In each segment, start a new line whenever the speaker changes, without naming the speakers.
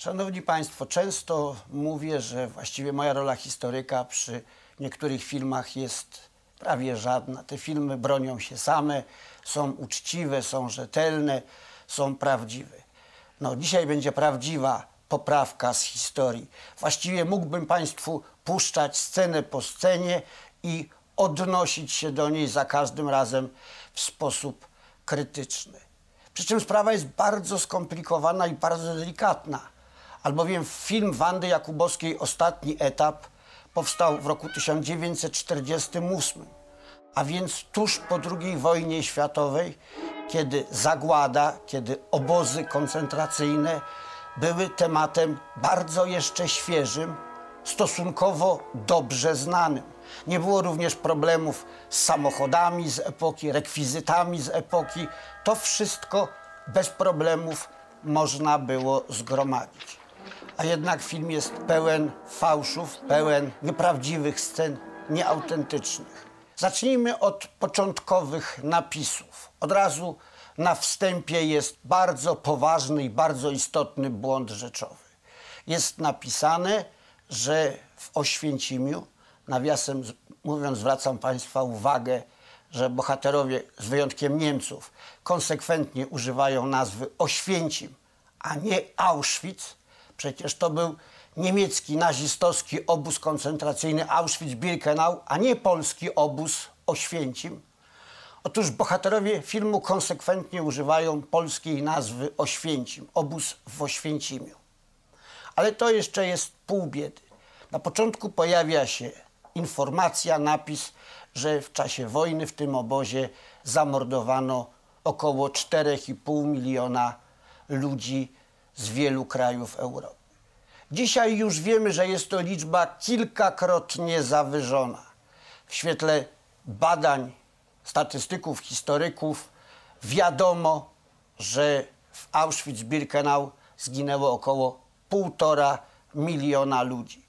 Szanowni Państwo, często mówię, że właściwie moja rola historyka przy niektórych filmach jest prawie żadna. Te filmy bronią się same, są uczciwe, są rzetelne, są prawdziwe. No, dzisiaj będzie prawdziwa poprawka z historii. Właściwie mógłbym Państwu puszczać scenę po scenie i odnosić się do niej za każdym razem w sposób krytyczny. Przy czym sprawa jest bardzo skomplikowana i bardzo delikatna, albowiem film Wandy Jakubowskiej Ostatni etap powstał w roku 1948, a więc tuż po II wojnie światowej, kiedy zagłada, kiedy obozy koncentracyjne były tematem bardzo jeszcze świeżym, stosunkowo dobrze znanym. Nie było również problemów z samochodami z epoki, rekwizytami z epoki. To wszystko bez problemów można było zgromadzić. A jednak film jest pełen fałszów, pełen nieprawdziwych scen, nieautentycznych. Zacznijmy od początkowych napisów. Od razu na wstępie jest bardzo poważny i bardzo istotny błąd rzeczowy. Jest napisane, że w Oświęcimiu, nawiasem mówiąc, zwracam Państwa uwagę, że bohaterowie, z wyjątkiem Niemców, konsekwentnie używają nazwy Oświęcim, a nie Auschwitz. Przecież to był niemiecki nazistowski obóz koncentracyjny Auschwitz-Birkenau, a nie polski obóz Oświęcim. Otóż bohaterowie filmu konsekwentnie używają polskiej nazwy Oświęcim, obóz w Oświęcimiu. Ale to jeszcze jest pół biedy. Na początku pojawia się informacja, napis, że w czasie wojny w tym obozie zamordowano około 4,5 miliona ludzi z wielu krajów Europy. Dzisiaj już wiemy, że jest to liczba kilkakrotnie zawyżona. W świetle badań statystyków, historyków wiadomo, że w Auschwitz-Birkenau zginęło około półtora miliona ludzi.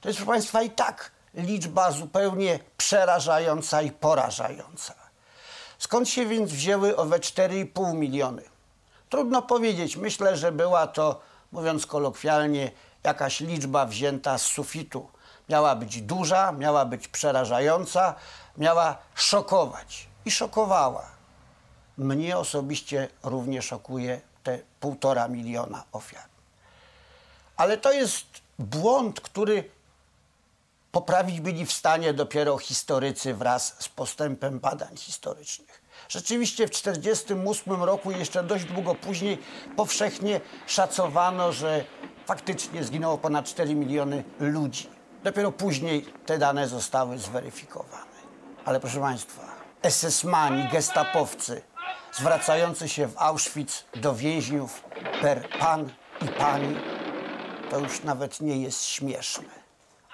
To jest, proszę Państwa, i tak liczba zupełnie przerażająca i porażająca. Skąd się więc wzięły owe 4,5 miliony? Trudno powiedzieć. Myślę, że była to, mówiąc kolokwialnie, jakaś liczba wzięta z sufitu. Miała być duża, miała być przerażająca, miała szokować. I szokowała. Mnie osobiście również szokuje te półtora miliona ofiar. Ale to jest błąd, który poprawić byli w stanie dopiero historycy wraz z postępem badań historycznych. Rzeczywiście w 1948 roku, jeszcze dość długo później, powszechnie szacowano, że faktycznie zginęło ponad 4 miliony ludzi. Dopiero później te dane zostały zweryfikowane. Ale proszę Państwa, SS-mani, gestapowcy zwracający się w Auschwitz do więźniów per pan i pani, to już nawet nie jest śmieszne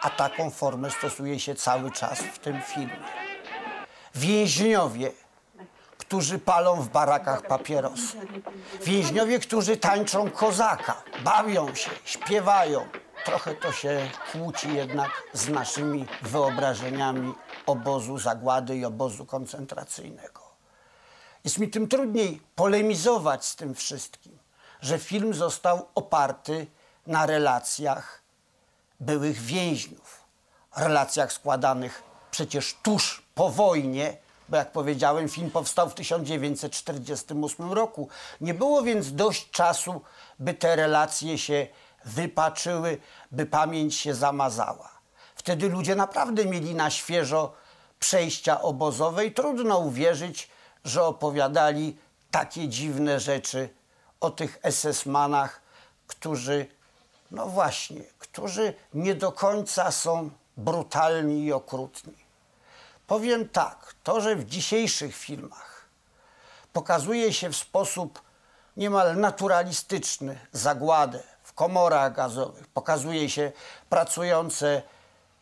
a taką formę stosuje się cały czas w tym filmie. Więźniowie, którzy palą w barakach papierosy. Więźniowie, którzy tańczą kozaka, bawią się, śpiewają. Trochę to się kłóci jednak z naszymi wyobrażeniami obozu zagłady i obozu koncentracyjnego. Jest mi tym trudniej polemizować z tym wszystkim, że film został oparty na relacjach byłych więźniów, relacjach składanych przecież tuż po wojnie, bo jak powiedziałem, film powstał w 1948 roku. Nie było więc dość czasu, by te relacje się wypaczyły, by pamięć się zamazała. Wtedy ludzie naprawdę mieli na świeżo przejścia obozowe i trudno uwierzyć, że opowiadali takie dziwne rzeczy o tych SS-manach, którzy no właśnie, którzy nie do końca są brutalni i okrutni. Powiem tak, to, że w dzisiejszych filmach pokazuje się w sposób niemal naturalistyczny zagładę w komorach gazowych, pokazuje się pracujące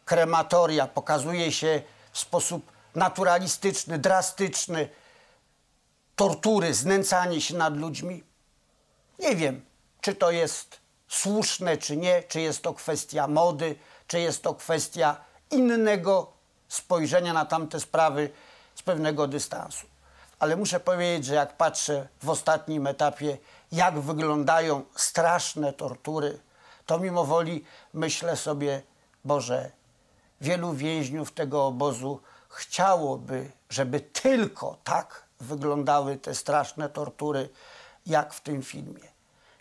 krematoria, pokazuje się w sposób naturalistyczny, drastyczny tortury, znęcanie się nad ludźmi. Nie wiem, czy to jest słuszne czy nie, czy jest to kwestia mody, czy jest to kwestia innego spojrzenia na tamte sprawy z pewnego dystansu. Ale muszę powiedzieć, że jak patrzę w ostatnim etapie, jak wyglądają straszne tortury, to mimo woli myślę sobie, Boże, wielu więźniów tego obozu chciałoby, żeby tylko tak wyglądały te straszne tortury, jak w tym filmie.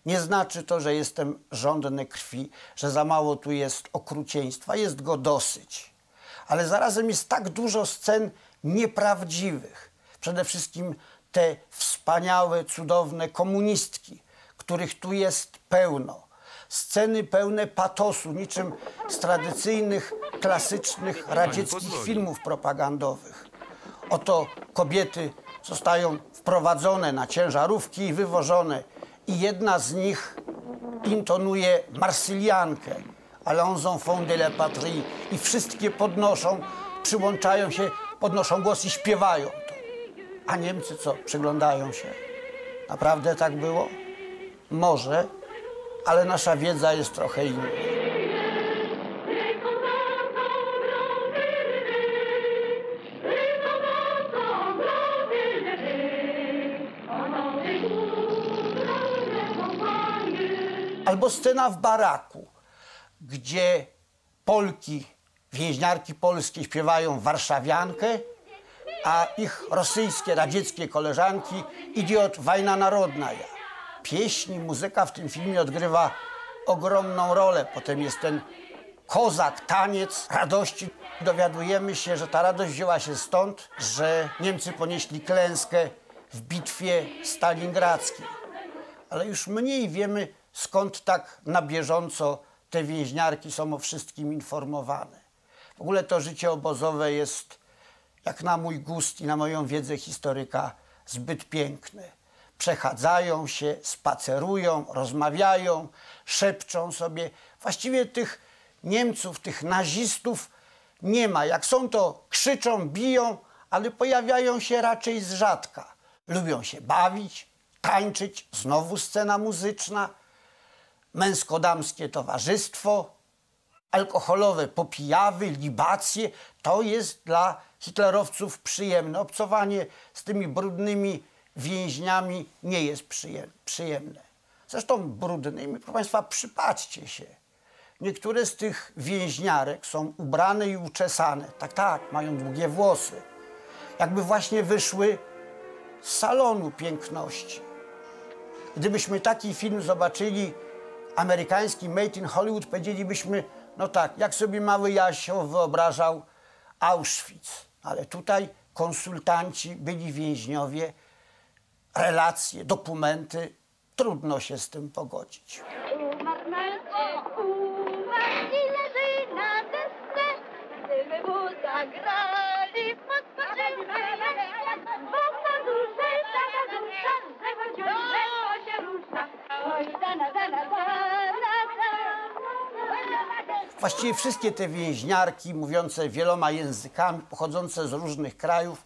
Nie znaczy to, że jestem żądny krwi, że za mało tu jest okrucieństwa, jest go dosyć. Ale zarazem jest tak dużo scen nieprawdziwych. Przede wszystkim te wspaniałe, cudowne komunistki, których tu jest pełno. Sceny pełne patosu, niczym z tradycyjnych, klasycznych radzieckich filmów propagandowych. Oto kobiety zostają wprowadzone na ciężarówki i wywożone. I jedna z nich intonuje marsyliankę. Allons enfants de la patrie. I wszystkie podnoszą, przyłączają się, podnoszą głos i śpiewają to. A Niemcy co? Przyglądają się. Naprawdę tak było? Może, ale nasza wiedza jest trochę inna. Albo scena w baraku, gdzie Polki, więźniarki polskie śpiewają warszawiankę, a ich rosyjskie, radzieckie koleżanki idiot, wojna narodna. Pieśń, muzyka w tym filmie odgrywa ogromną rolę. Potem jest ten kozak, taniec radości. Dowiadujemy się, że ta radość wzięła się stąd, że Niemcy ponieśli klęskę w bitwie stalingradzkiej. Ale już mniej wiemy, skąd tak na bieżąco te więźniarki są o wszystkim informowane. W ogóle to życie obozowe jest, jak na mój gust i na moją wiedzę historyka, zbyt piękne. Przechadzają się, spacerują, rozmawiają, szepczą sobie. Właściwie tych Niemców, tych nazistów nie ma. Jak są, to krzyczą, biją, ale pojawiają się raczej z rzadka. Lubią się bawić, tańczyć, znowu scena muzyczna, męsko-damskie towarzystwo, alkoholowe popijawy, libacje. To jest dla hitlerowców przyjemne. Obcowanie z tymi brudnymi więźniami nie jest przyjemne. Zresztą brudnymi, proszę Państwa, przypatrzcie się. Niektóre z tych więźniarek są ubrane i uczesane. Tak, tak, mają długie włosy. Jakby właśnie wyszły z salonu piękności. Gdybyśmy taki film zobaczyli, amerykański Made in Hollywood, powiedzielibyśmy, no tak, jak sobie mały Jasio wyobrażał Auschwitz. Ale tutaj konsultanci, byli więźniowie, relacje, dokumenty, trudno się z tym pogodzić.
I leży na desce. Gdyby mu zagrali, Bo
Właściwie wszystkie te więźniarki mówiące wieloma językami, pochodzące z różnych krajów,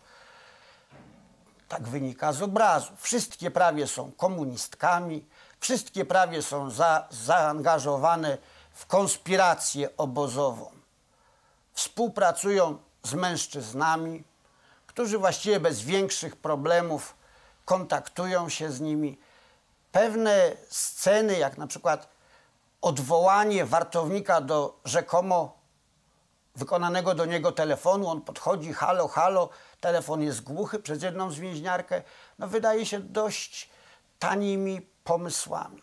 tak wynika z obrazu. Wszystkie prawie są komunistkami, wszystkie prawie są za, zaangażowane w konspirację obozową. Współpracują z mężczyznami, którzy właściwie bez większych problemów kontaktują się z nimi. Pewne sceny, jak na przykład odwołanie wartownika do rzekomo wykonanego do niego telefonu, on podchodzi, halo, halo, telefon jest głuchy przez jedną z więźniarkę, no wydaje się dość tanimi pomysłami.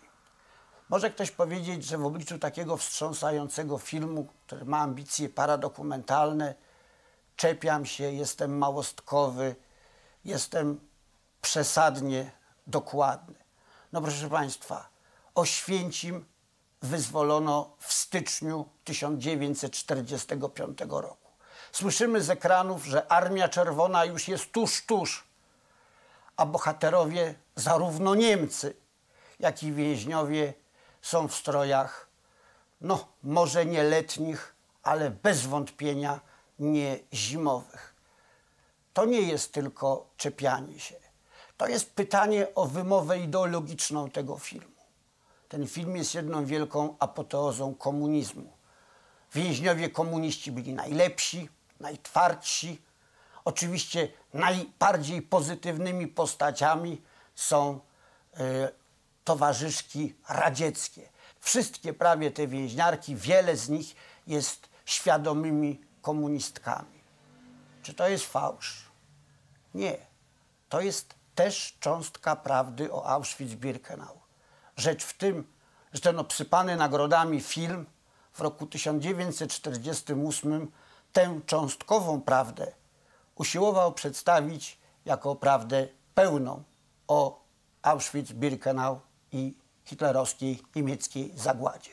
Może ktoś powiedzieć, że w obliczu takiego wstrząsającego filmu, który ma ambicje paradokumentalne, czepiam się, jestem małostkowy, jestem przesadnie dokładny. No proszę Państwa, Oświęcim wyzwolono w styczniu 1945 roku. Słyszymy z ekranów, że Armia Czerwona już jest tuż, tuż, a bohaterowie, zarówno Niemcy, jak i więźniowie, są w strojach, no może nie letnich, ale bez wątpienia nie zimowych. To nie jest tylko czepianie się. To jest pytanie o wymowę ideologiczną tego filmu. Ten film jest jedną wielką apoteozą komunizmu. Więźniowie komuniści byli najlepsi, najtwardsi. Oczywiście najbardziej pozytywnymi postaciami są y, towarzyszki radzieckie. wszystkie prawie te więźniarki, wiele z nich jest świadomymi komunistkami. Czy to jest fałsz? Nie. To jest też cząstka prawdy o Auschwitz-Birkenau. Rzecz w tym, że ten obsypany nagrodami film w roku 1948 tę cząstkową prawdę usiłował przedstawić jako prawdę pełną o Auschwitz-Birkenau i hitlerowskiej niemieckiej zagładzie.